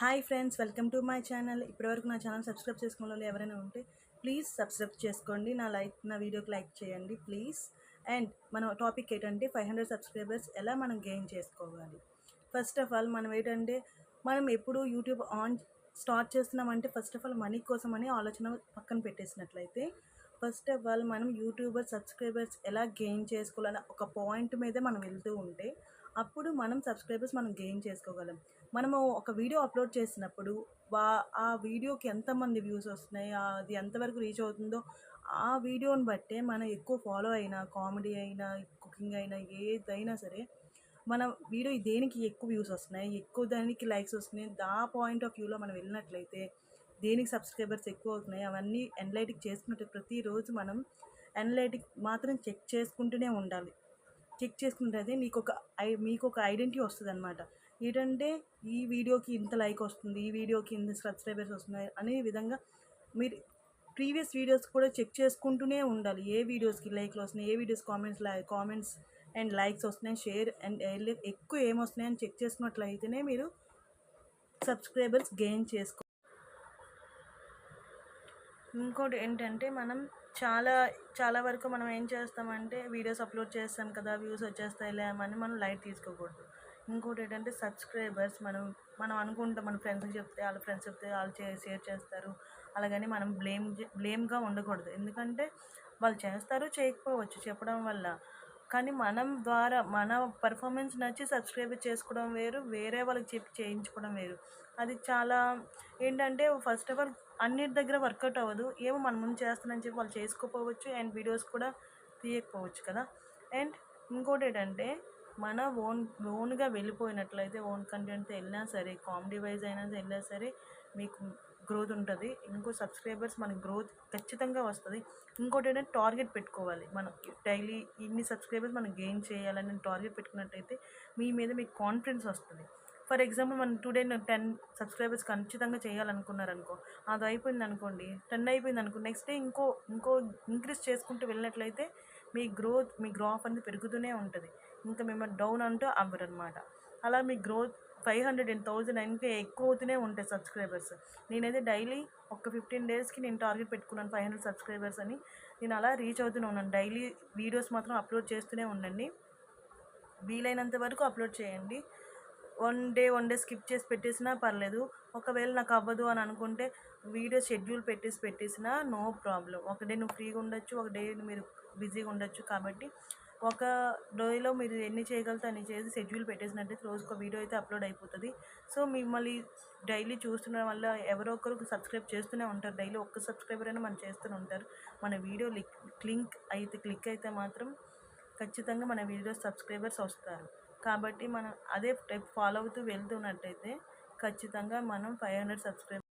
Hi friends welcome to my channel. ఇప్పటివరకు నా channel subscribe చేసుకున్న వాళ్ళు ఎవరైనా ఉంటే ప్లీజ్ సబ్స్క్రైబ్ చేసుకోండి. నా లైక్ నా వీడియోకి లైక్ చేయండి ప్లీజ్. అండ్ మన టాపిక్ ఏంటంటే ఫైవ్ హండ్రెడ్ సబ్స్క్రైబర్స్ ఎలా మనం గెయిన్ చేసుకోవాలి? ఫస్ట్ ఆఫ్ ఆల్ మనం ఏంటంటే మనం ఎప్పుడు యూట్యూబ్ ఆన్ స్టార్ట్ చేస్తున్నామంటే ఫస్ట్ ఆఫ్ ఆల్ మనీ కోసం అని ఆలోచన పక్కన పెట్టేసినట్లయితే ఫస్ట్ ఆఫ్ ఆల్ మనం యూట్యూబర్ సబ్స్క్రైబర్స్ ఎలా గెయిన్ చేసుకోవాలని ఒక పాయింట్ మీదే మనం వెళ్తూ ఉంటే అప్పుడు మనం సబ్స్క్రైబర్స్ మనం గెయిన్ చేసుకోగలం. మనము ఒక వీడియో అప్లోడ్ చేసినప్పుడు వా ఆ వీడియోకి ఎంతమంది వ్యూస్ వస్తున్నాయి అది ఎంతవరకు రీచ్ అవుతుందో ఆ వీడియోని బట్టే మనం ఎక్కువ ఫాలో అయినా కామెడీ అయినా కుకింగ్ అయినా ఏదైనా సరే మన వీడియో దేనికి ఎక్కువ వ్యూస్ వస్తున్నాయి ఎక్కువ దానికి లైక్స్ వస్తున్నాయి దా పాయింట్ ఆఫ్ వ్యూలో మనం వెళ్ళినట్లయితే దేనికి సబ్స్క్రైబర్స్ ఎక్కువ అవుతున్నాయి అవన్నీ ఎనలైటిక్ చేసుకున్నట్టు ప్రతిరోజు మనం ఎనలైటిక్ మాత్రం చెక్ చేసుకుంటూనే ఉండాలి. చెక్ చేసుకుంటే మీకు ఒక ఐ మీకు ఒక ఐడెంటిటీ వస్తుంది అనమాట ఏంటంటే ఈ వీడియోకి ఇంత లైక్ వస్తుంది ఈ వీడియోకి ఇంత సబ్స్క్రైబర్స్ వస్తున్నాయి అనే విధంగా మీరు ప్రీవియస్ వీడియోస్ కూడా చెక్ చేసుకుంటూనే ఉండాలి. ఏ వీడియోస్కి లైక్లు వస్తున్నాయి ఏ videos comments like comments and likes వస్తున్నాయి షేర్ అండ్ ఎక్కువ ఏమొస్తున్నాయని చెక్ చేసుకున్నట్లయితేనే మీరు సబ్స్క్రైబర్స్ గెయిన్ చేసుకో ఇంకోటి ఏంటంటే మనం చాలా చాలా వరకు మనం ఏం చేస్తామంటే వీడియోస్ అప్లోడ్ చేస్తాం కదా వ్యూస్ వచ్చేస్తాయి అని మనం లైట్ తీసుకోకూడదు. ఇంకోటి ఏంటంటే సబ్స్క్రైబర్స్ మనం మనం అనుకుంటాం మన ఫ్రెండ్స్కి చెప్తే వాళ్ళ ఫ్రెండ్స్ చెప్తే వాళ్ళు షేర్ చేస్తారు. అలాగని మనం బ్లేమ్ బ్లేమ్గా ఉండకూడదు. ఎందుకంటే వాళ్ళు చేస్తారు చేయకపోవచ్చు చెప్పడం వల్ల. కానీ మనం ద్వారా మన పర్ఫార్మెన్స్ నచ్చి సబ్స్క్రైబ్ చేసుకోవడం వేరు వేరే వాళ్ళకి చెప్పి చేయించుకోవడం వేరు. అది చాలా ఏంటంటే ఫస్ట్ ఆఫ్ ఆల్ అన్నిటి దగ్గర వర్కౌట్ అవ్వదు. ఏమో మన ముందు చేస్తానని చెప్పి వాళ్ళు చేసుకోకపోవచ్చు అండ్ వీడియోస్ కూడా తీయకపోవచ్చు కదా. అండ్ ఇంకోటి ఏంటంటే మన ఓన్ ఓన్గా వెళ్ళిపోయినట్లయితే ఓన్ కంటెంట్తో వెళ్ళినా సరే కామెడీ వైజ్ అయినా వెళ్ళినా సరే మీకు గ్రోత్ ఉంటుంది. ఇంకో సబ్స్క్రైబర్స్ మనకి గ్రోత్ ఖచ్చితంగా వస్తుంది. ఇంకోటి ఏంటంటే టార్గెట్ పెట్టుకోవాలి. మనం డైలీ ఇన్ని సబ్స్క్రైబర్స్ మనం గెయిన్ చేయాలని టార్గెట్ పెట్టుకున్నట్టయితే మీ మీద మీకు కాన్ఫిడెన్స్ వస్తుంది. ఫర్ ఎగ్జాంపుల్ మనం టుడే టెన్ సబ్స్క్రైబర్స్ ఖచ్చితంగా చేయాలనుకున్నారనుకో అది అయిపోయింది అనుకోండి టెన్ అయిపోయింది అనుకో నెక్స్ట్ డే ఇంకో ఇంకో ఇంక్రీజ్ చేసుకుంటూ వెళ్ళినట్లయితే మీ గ్రోత్ మీ గ్రాఫ్ అనేది పెరుగుతూనే ఉంటుంది. ఇంకా మిమ్మల్ని డౌన్ అంటూ అవ్వరనమాట అలా మీ growth five hundred and thousand ఇంకా ఎక్కువ అవుతూనే ఉంటాయి సబ్స్క్రైబర్స్. నేనైతే డైలీ ఒక ఫిఫ్టీన్ డేస్కి నేను టార్గెట్ పెట్టుకున్నాను ఫైవ్ హండ్రెడ్ సబ్స్క్రైబర్స్ అని. నేను అలా రీచ్ అవుతూనే ఉన్నాను. డైలీ వీడియోస్ మాత్రం అప్లోడ్ చేస్తూనే ఉండండి. వీలైనంత వరకు అప్లోడ్ చేయండి. One day one day skip చేసి పెట్టేసినా పర్లేదు. ఒకవేళ నాకు అవ్వదు అని అనుకుంటే వీడియో షెడ్యూల్ పెట్టేసి పెట్టేసినా నో ప్రాబ్లం. ఒక డే నువ్వు ఫ్రీగా ఉండొచ్చు ఒక డే మీరు బిజీగా ఉండొచ్చు కాబట్టి ఒక డేలో మీరు ఎన్ని చేయగలుగుతా అన్ని చేసి షెడ్యూల్ పెట్టేసినట్టయితే రోజుకు వీడియో అయితే అప్లోడ్ అయిపోతుంది. సో మిమ్మల్ని డైలీ చూస్తున్న వల్ల ఎవరో ఒకరు సబ్స్క్రైబ్ చేస్తూనే ఉంటారు. డైలీ ఒక్క సబ్స్క్రైబర్ అయినా మనం చేస్తూనే ఉంటారు. మన వీడియో క్లింక్ అయితే క్లిక్ అయితే మాత్రం ఖచ్చితంగా మన వీడియో సబ్స్క్రైబర్స్ వస్తారు. కాబట్టి మనం అదే ఫాలో అవుతూ వెళ్తున్నట్టయితే ఖచ్చితంగా మనం ఫైవ్ హండ్రెడ్ సబ్స్క్రైబ్